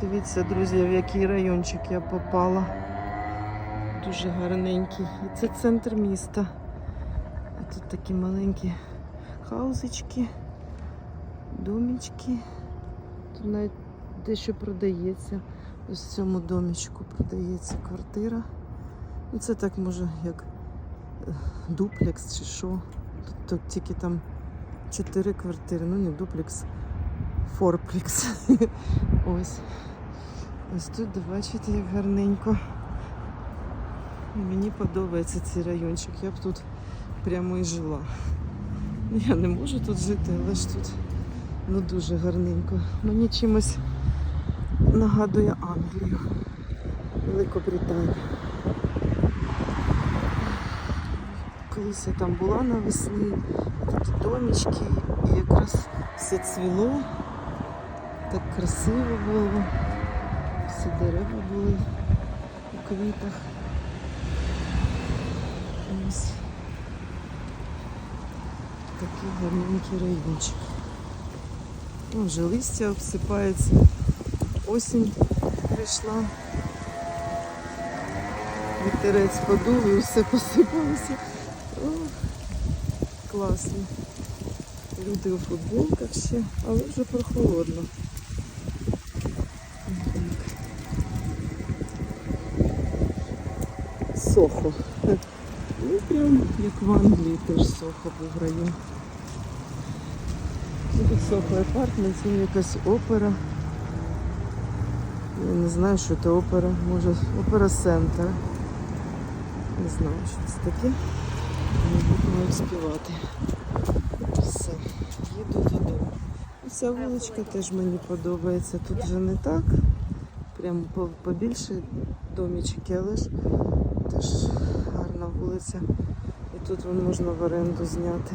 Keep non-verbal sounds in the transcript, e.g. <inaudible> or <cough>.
Дивіться, друзі, в який райончик я попала. Дуже гарненький. І це центр міста. А тут такі маленькі хаузички, домічки. Тут навіть дещо продається. Ось в цьому домічку продається квартира. Ну це так може як е, дуплекс чи що. Тут, тут тільки там чотири квартири, ну не дуплекс, форплекс. <laughs> Ось. Ось тут бачите, як гарненько. Мені подобається цей райончик. Я б тут прямо і жила. Я не можу тут жити, але ж тут ну, дуже гарненько. Мені чимось нагадує Англію, Великобританію. Колись я там була навесні, такі домічки, і якраз все цвіло, так красиво було, всі дерева були у квітах. Ось такий гарненький райончик. Ну, вже листя обсипається. Осінь прийшла. Вітерець подув і все посипалося. Класно. Люди у футболках ще, але вже прохолодно. Сохо. Ну, прям як в Англії теж Сохо був район. Тут Сохо апартмент, це якась опера. Я не знаю, що це опера. Може, опера центр. Не знаю, що це таке. Не буду співати. Все, їду додому. Ця вуличка теж мені подобається. Тут вже не так. Прямо по- побільше домічки, але ж теж гарна вулиця. І тут можна в оренду зняти.